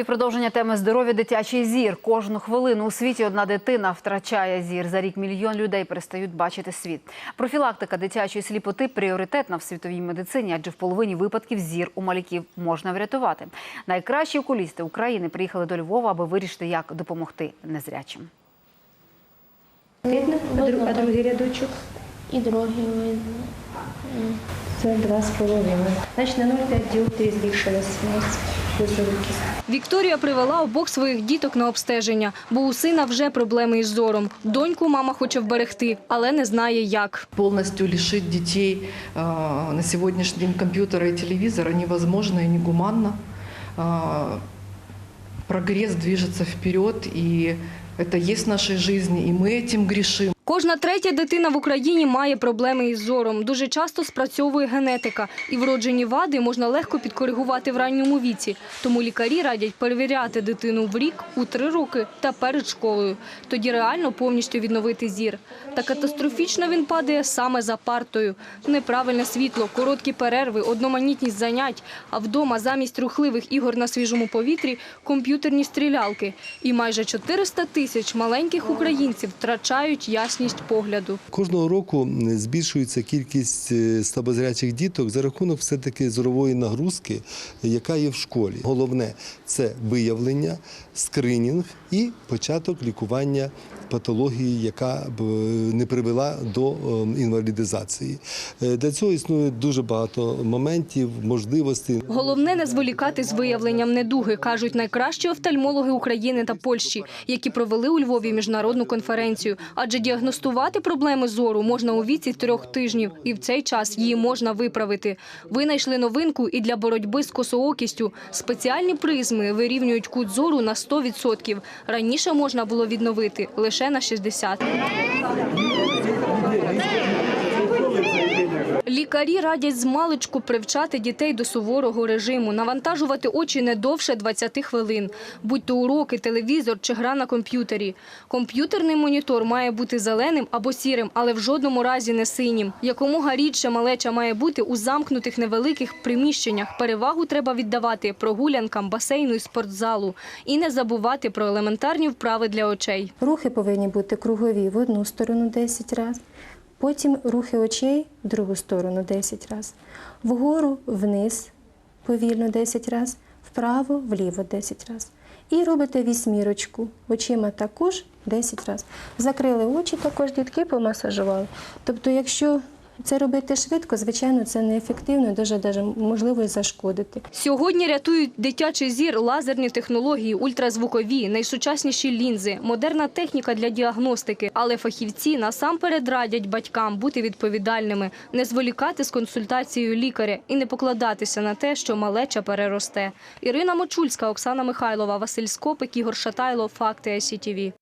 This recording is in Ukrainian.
І продовження теми здоров'я дитячий зір. Кожну хвилину у світі одна дитина втрачає зір. За рік мільйон людей перестають бачити світ. Профілактика дитячої сліпоти пріоритетна в світовій медицині, адже в половині випадків зір у малюків можна врятувати. Найкращі окулісти України приїхали до Львова, аби вирішити, як допомогти незрячим. Видно? А, а другий рядочок? І другий видно. Це два з половиною. Значить, на 0,5 діоптрій збільшилась у нас зорокість. Вікторія привела обох своїх діток на обстеження, бо у сина вже проблеми із зором. Доньку мама хоче вберегти, але не знає як. Полностью лишить детей а, на сегодняшний день компьютера и телевизора невозможно и негуманно. А, Прогресс движется вперед, и это есть в нашей жизни, и мы этим грешим. Кожна третя дитина в Україні має проблеми із зором. Дуже часто спрацьовує генетика, і вроджені вади можна легко підкоригувати в ранньому віці. Тому лікарі радять перевіряти дитину в рік, у три роки та перед школою. Тоді реально повністю відновити зір. Та катастрофічно він падає саме за партою. Неправильне світло, короткі перерви, одноманітність занять, а вдома замість рухливих ігор на свіжому повітрі комп'ютерні стрілялки. І майже 400 тисяч маленьких українців втрачають ясність погляду. Кожного року збільшується кількість е, слабозрячих діток за рахунок все-таки зорової нагрузки, яка є в школі. Головне це виявлення, скринінг і початок лікування патології, яка б не привела до е, інвалідизації. Е, Для цього існує дуже багато моментів, можливостей. Головне не зволікати з виявленням недуги, кажуть найкращі офтальмологи України та Польщі, які провели у Львові міжнародну конференцію. Адже діагностувати проблеми зору можна у віці трьох тижнів, і в цей час її можна виправити. Винайшли новинку і для боротьби з косоокістю. Спеціальні призми вирівнюють кут зору на 100%. Раніше можна було відновити лише на 60%. Лікарі радять з привчати дітей до суворого режиму, навантажувати очі не довше 20 хвилин, будь то уроки, телевізор чи гра на комп'ютері. Комп'ютерний монітор має бути зеленим або сірим, але в жодному разі не синім. Якомога рідше малеча має бути у замкнутих невеликих приміщеннях. Перевагу треба віддавати прогулянкам, басейну і спортзалу. І не забувати про елементарні вправи для очей. Рухи повинні бути кругові в одну сторону 10 разів. Потім рухи очей в другу сторону 10 разів. Вгору, вниз повільно 10 разів, вправо, вліво 10 разів. І робите вісьмірочку очима також 10 разів. Закрили очі, також дітки помасажували. Тобто, якщо це робити швидко, звичайно, це неефективно, дуже, можливо і зашкодити. Сьогодні рятують дитячий зір, лазерні технології, ультразвукові, найсучасніші лінзи, модерна техніка для діагностики. Але фахівці насамперед радять батькам бути відповідальними, не зволікати з консультацією лікаря і не покладатися на те, що малеча переросте. Ірина Мочульська, Оксана Михайлова, Василь Скопик, Ігор Шатайло, Факти СІТВ.